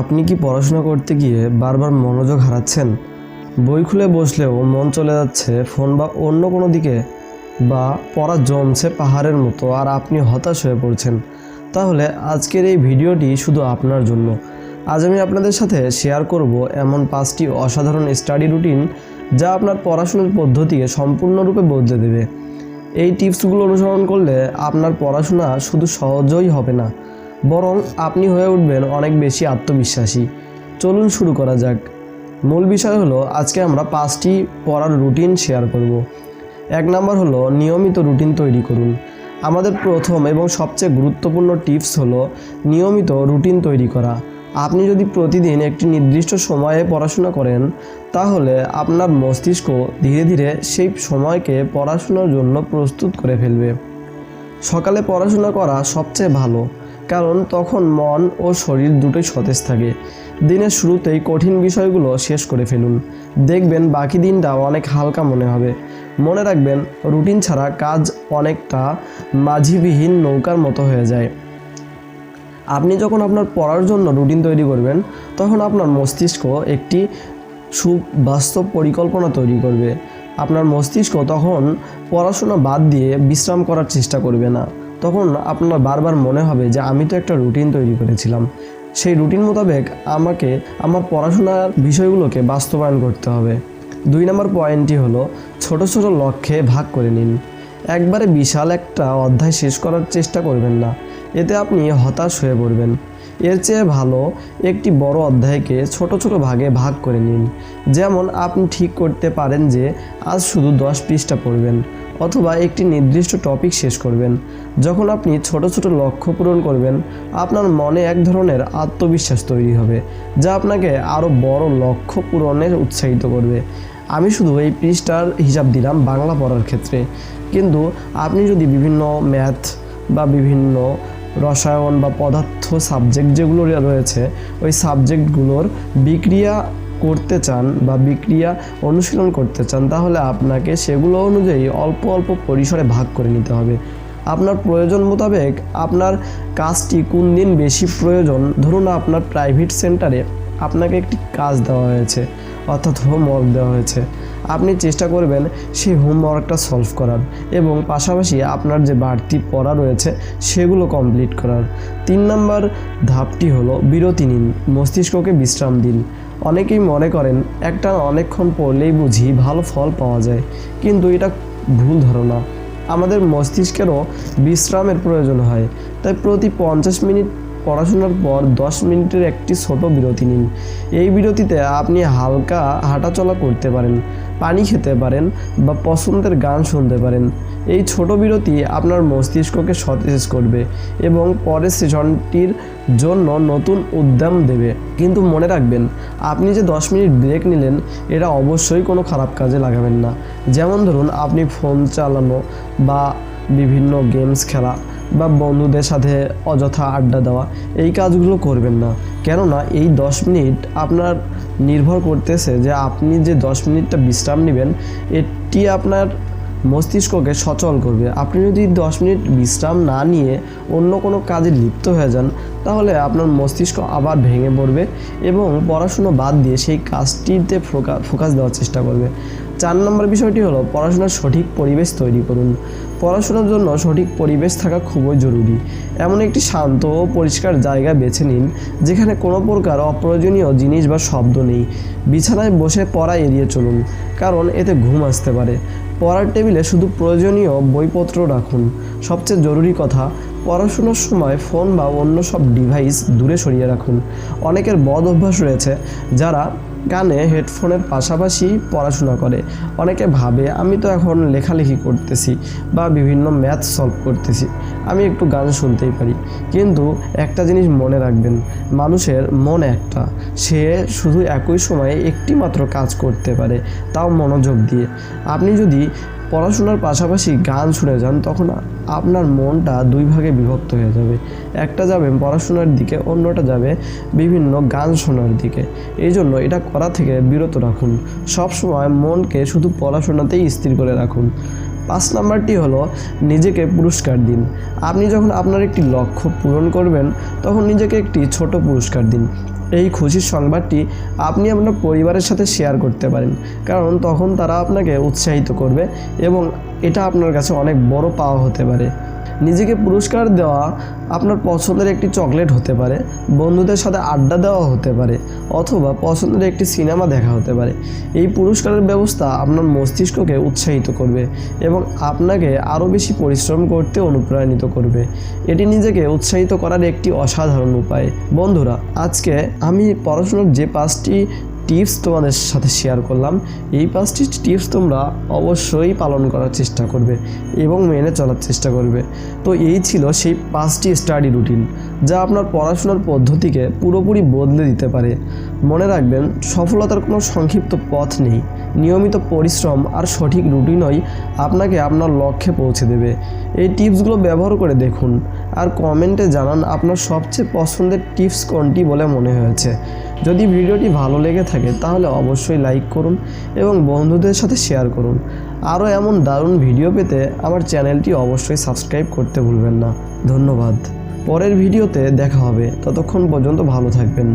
আপনি কি পড়াশোনা করতে গিয়ে বারবার মনোযোগ হারাচ্ছেন? বই খুলে বসলেও মন চলে যাচ্ছে ফোন বা অন্য কোনো দিকে বা পড়া জমছে পাহাড়ের মতো আর আপনি হতাশ হয়ে পড়ছেন। তাহলে আজকের এই ভিডিওটি শুধু আপনার জন্য। আজ আমি আপনাদের সাথে শেয়ার করব এমন পাঁচটি অসাধারণ স্টাডি রুটিন যা আপনার পড়াশোনার পদ্ধতিকে সম্পূর্ণরূপে বদলে দেবে। এই টিপসগুলো অনুসরণ করলে আপনার পড়াশোনা শুধু সহজই হবে না। বরং আপনি হয়ে উঠবেন অনেক বেশি আত্মবিশ্বাসী। চলুন শুরু করা যাক। মূল বিষয় হলো, আজকে আমরা পাঁচটি পড়ার রুটিন শেয়ার করব। এক নাম্বার হলো, নিয়মিত রুটিন তৈরি করুন। আমাদের প্রথম এবং সবচেয়ে গুরুত্বপূর্ণ টিপস হলো, নিয়মিত রুটিন তৈরি করা। আপনি যদি প্রতিদিন একটি নির্দিষ্ট সময়ে পড়াশোনা করেন, তাহলে আপনার মস্তিষ্ক ধীরে ধীরে সেই সময়কে পড়াশোনার জন্য প্রস্তুত করে ফেলবে। সকালে পড়াশোনা করা সবচেয়ে ভালো। কারণ তখন মন ও শরীর দুটোই সতেজ থাকে। দিনের শুরুতেই কঠিন বিষয়গুলো শেষ করে ফেলুন। দেখবেন বাকি দিনটা অনেক হালকা মনে হবে। মনে রাখবেন, রুটিন ছাড়া কাজ অনেকটা মাঝিবিহীন নৌকার মতো হয়ে যায়। আপনি যখন আপনার পড়ার জন্য রুটিন তৈরি করবেন, তখন আপনার মস্তিষ্ক একটি সুবাস্তব পরিকল্পনা তৈরি করবে। আপনার মস্তিষ্ক তখন পড়াশোনা বাদ দিয়ে বিশ্রাম করার চেষ্টা করবে না। তখন আপনার বারবার মনে হবে যে আমি তো একটা রুটিন তৈরি করেছিলাম। সেই রুটিন মোতাবেক আমাকে, আমার পড়াশোনার বিষয়গুলোকে বাস্তবায়ন করতে হবে। দুই নম্বর পয়েন্টটি হলো, ছোট ছোট লক্ষ্যে ভাগ করে নিন। একবারে বিশাল একটা অধ্যায় শেষ করার চেষ্টা করবেন না। এতে আপনি হতাশ হয়ে পড়বেন। এর চেয়ে ভালো একটি বড় অধ্যায়কে ছোট ছোট ভাগে ভাগ করে নিন। যেমন আপনি ঠিক করতে পারেন যে, আজ শুধু দশ পৃষ্ঠা পড়বেন অথবা একটি নির্দিষ্ট টপিক শেষ করবেন। যখন আপনি ছোট ছোট লক্ষ্য পূরণ করবেন, আপনার মনে এক ধরনের আত্মবিশ্বাস তৈরি হবে, যা আপনাকে আরও বড় লক্ষ্য পূরণের উৎসাহিত করবে। আমি শুধু এই পৃষ্ঠার হিসাব দিলাম বাংলা পড়ার ক্ষেত্রে। কিন্তু আপনি যদি বিভিন্ন ম্যাথ বা বিভিন্ন রসায়ন বা পদার্থ সাবজেক্ট যেগুলো রয়েছে, ওই সাবজেক্টগুলোর বিক্রিয়া করতে চান বা বিক্রিয়া অনুশীলন করতে চান, তাহলে আপনাকে সেগুলো অনুযায়ী অল্প অল্প পরিসরে ভাগ করে নিতে হবে। আপনার প্রয়োজন মোতাবেক আপনার কাজটি কোন দিন বেশি প্রয়োজন? ধরুন আপনার প্রাইভেট সেন্টারে আপনাকে একটি কাজ দেওয়া হয়েছে। অর্থাৎ হোমওয়ার্ক দেওয়া হয়েছে। আপনি চেষ্টা করবেন সেই হোমওয়ার্কটা সলভ করার এবং পাশাপাশি আপনার যে বাড়তি পড়া রয়েছে সেগুলো কমপ্লিট করার। তিন নম্বর ধাপটি হলো বিরতি নিন, মস্তিষ্ককে বিশ্রাম দিন। অনেকেই মনে করেন একটা অনেকক্ষণ পড়লেই বুঝি ভালো ফল পাওয়া যায়, কিন্তু এটা ভুল ধারণা। আমাদের মস্তিষ্কেরও বিশ্রামের প্রয়োজন হয়, তাই প্রতি পঞ্চাশ মিনিট পড়াশোনার পর দশ মিনিটের একটি ছোট বিরতি নিন। এই বিরতিতে আপনি হালকা হাঁটাচলা করতে পারেন, পানি খেতে পারেন বা পছন্দের গান শুনতে পারেন। এই ছোট বিরতি আপনার মস্তিষ্ককে সতেজ করবে এবং পরের সেশনটির জন্য নতুন উদ্যম দেবে। কিন্তু মনে রাখবেন, আপনি যে দশ মিনিট ব্রেক নিলেন, এটা অবশ্যই কোনো খারাপ কাজে লাগাবেন না। যেমন ধরুন, আপনি ফোন চালানো বা বিভিন্ন গেমস খেলা। বা বন্ধুদের সাথে অযথা আড্ডা দেওয়া, এই কাজগুলো করবেন না। কেননা এই দশ মিনিট আপনার নির্ভর করতেছে যে আপনি যে দশ মিনিটটা বিশ্রাম নেবেন, এটি আপনার মস্তিষ্ককে সচল করবে। আপনি যদি দশ মিনিট বিশ্রাম না নিয়ে অন্য কোনো কাজে লিপ্ত হয়ে যান, তাহলে আপনার মস্তিষ্ক আবার ভেঙে পড়বে এবং পড়াশুনো বাদ দিয়ে সেই কাজটিতে ফোকা, ফোকাস দেওয়ার চেষ্টা করবে। চার নম্বর বিষয়টি হলো পড়াশোনার সঠিক পরিবেশ তৈরি করুন। পড়াশোনার জন্য সঠিক পরিবেশ থাকা খুবই জরুরি। এমন একটি শান্ত ও পরিষ্কার জায়গা বেছে নিন, যেখানে কোনো প্রকার অপ্রয়োজনীয় জিনিস বা শব্দ নেই। বিছানায় বসে পড়া এড়িয়ে চলুন, কারণ এতে ঘুম আসতে পারে। পড়ার টেবিলে শুধু প্রয়োজনীয় বইপত্র রাখুন। সবচেয়ে জরুরি কথা, পড়াশোনার সময় ফোন বা অন্য সব ডিভাইস দূরে সরিয়ে রাখুন। অনেকের বদ অভ্যাস রয়েছে, যারা কানে হেডফোনের পাশাপাশি পড়াশোনা করে। অনেকে ভাবে, আমি তো এখন লেখালেখি করতেছি বা বিভিন্ন ম্যাথ সলভ করতেছি। আমি একটু গান শুনতেই পারি। কিন্তু একটা জিনিস মনে রাখবেন, মানুষের মন একটা। সে শুধু একই সময়ে একটি মাত্র কাজ করতে পারে, তাও মনোযোগ দিয়ে। আপনি যদি পড়াশোনার পাশাপাশি গান শুনে যান, তখন আপনার মনটা দুই ভাগে বিভক্ত হয়ে যাবে। একটা যাবে পড়াশোনার দিকে, অন্যটা যাবে বিভিন্ন গান শোনার দিকে। এই জন্য এটা করা থেকে বিরত রাখুন। সবসময় মনকে শুধু পড়াশোনাতেই স্থির করে রাখুন। পাঁচ নাম্বারটি হলো নিজেকে পুরস্কার দিন। আপনি যখন আপনার একটি লক্ষ্য পূরণ করবেন, তখন নিজেকে একটি ছোট পুরস্কার দিন। এই খুশির সংবাদটি আপনি আপনার পরিবারের সাথে শেয়ার করতে পারেন, কারণ তখন তারা আপনাকে উৎসাহিত করবে এবং এটা আপনার কাছে অনেক বড় পাওয়া হতে পারে। নিজেকে পুরস্কার দেওয়া আপনার পছন্দের একটি চকলেট হতে পারে, বন্ধুদের সাথে আড্ডা দেওয়া হতে পারে, অথবা পছন্দের একটি সিনেমা দেখা হতে পারে। এই পুরস্কারের ব্যবস্থা আপনার মস্তিষ্ককে উৎসাহিত করবে এবং আপনাকে আরও বেশি পরিশ্রম করতে অনুপ্রাণিত করবে। এটি নিজেকে উৎসাহিত করার একটি অসাধারণ উপায়। বন্ধুরা, আজকে আমি পড়াশোনার যে পাঁচটি টিপস তোমাদের সাথে শেয়ার করলাম। এই পাঁচটি টিপস তোমরা অবশ্যই পালন করার চেষ্টা করবে এবং মেনে চলার চেষ্টা করবে। তো এই ছিল সেই পাঁচটি স্টাডি রুটিন যা আপনার পড়াশোনার পদ্ধতিকে পুরোপুরি বদলে দিতে পারে। মনে রাখবেন, সফলতার কোনো সংক্ষিপ্ত পথ নেই। নিয়মিত পরিশ্রম আর সঠিক রুটিনই আপনাকে আপনার লক্ষ্যে পৌঁছে দেবে। এই টিপসগুলো ব্যবহার করে দেখুন। আর কমেন্টে জানান আপনার সবচেয়ে পছন্দের টিপস কোনটি বলে মনে হয়েছে। যদি ভিডিওটি ভালো লেগে থাকে, তাহলে অবশ্যই লাইক করুন এবং বন্ধুদের সাথে শেয়ার করুন। আরও এমন দারুণ ভিডিও পেতে আমার চ্যানেলটি অবশ্যই সাবস্ক্রাইব করতে ভুলবেন না। ধন্যবাদ। পরের ভিডিওতে দেখা হবে। ততক্ষণ পর্যন্ত ভালো থাকবেন।